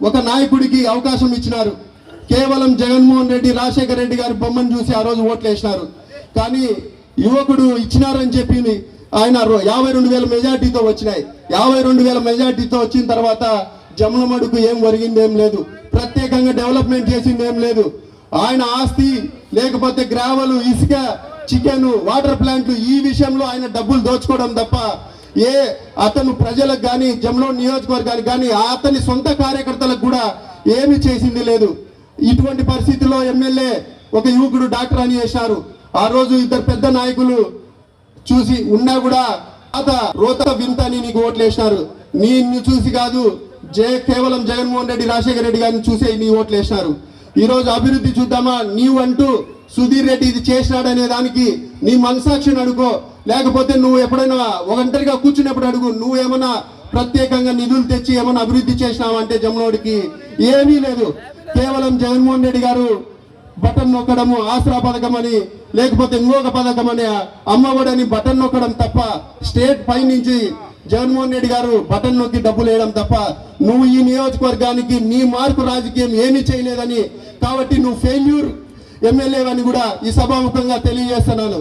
ఒక నాయకుడికి అవకాశం ఇచ్చినారు. కేవలం జగన్మోహన్ రెడ్డి రాజశేఖర రెడ్డి గారి బొమ్మను చూసి ఆ రోజు ఓట్లు వేసినారు. కానీ యువకుడు ఇచ్చినారని చెప్పి ఆయన యాభై రెండు వేల మెజార్టీతో వచ్చినాయి. యాభై రెండు వేల మెజార్టీతో వచ్చిన తర్వాత జమలమడుకు ఏం ఒరిగింది ఏం లేదు. ప్రత్యేకంగా డెవలప్మెంట్ చేసింది ఏం లేదు. ఆయన ఆస్తి లేకపోతే గ్రావెలు ఇసుక చికెన్ వాటర్ ప్లాంట్లు ఈ విషయంలో ఆయన డబ్బులు దోచుకోవడం తప్ప ఏ అతను ప్రజలకు కానీ జమ్లో నియోజకవర్గానికి కానీ అతని సొంత కార్యకర్తలకు కూడా ఏమి చేసింది లేదు. ఇటువంటి పరిస్థితుల్లో ఎమ్మెల్యే ఒక యువకుడు డాక్టర్ అని చేశారు. ఆ రోజు ఇద్దరు పెద్ద నాయకులు చూసి ఉన్నా కూడా అత రోత వింత అని నీకు ఓట్లు వేసినారు నిన్ను చూసి కాదు జే కేవలం జగన్మోహన్ రెడ్డి రాజశేఖర రెడ్డి గారిని చూసే నీ ఓట్లు వేసినారు అభివృద్ధి చూద్దామా? నీవు అంటూ సుధీర్ రెడ్డి ఇది చేసినాడనే దానికి నీ మనసాక్షిని అనుకో. లేకపోతే నువ్వు ఎప్పుడైనా ఒంటరిగా కూర్చున్నప్పుడు అడుగు నువ్వు ఏమైనా ప్రత్యేకంగా నిధులు తెచ్చి ఏమైనా అభివృద్ధి చేసినావంటే జమునోడికి ఏమీ లేదు. కేవలం జగన్మోహన్ రెడ్డి గారు బటన్ నొక్కడము ఆసరా పథకం అని లేకపోతే ఇంకొక పథకం అని అమ్మఒడని బటన్ నొక్కడం తప్ప స్టేట్ పై నుంచి జగన్మోహన్ రెడ్డి గారు బటన్ నొక్కి డబ్బులు వేయడం తప్ప నువ్వు ఈ నియోజకవర్గానికి నీ మార్పు రాజకీయం ఏమీ చేయలేదని. కాబట్టి నువ్వు ఫెయిల్యూర్ ఎమ్మెల్యే అని కూడా ఈ సభాముఖంగా తెలియజేస్తున్నాను.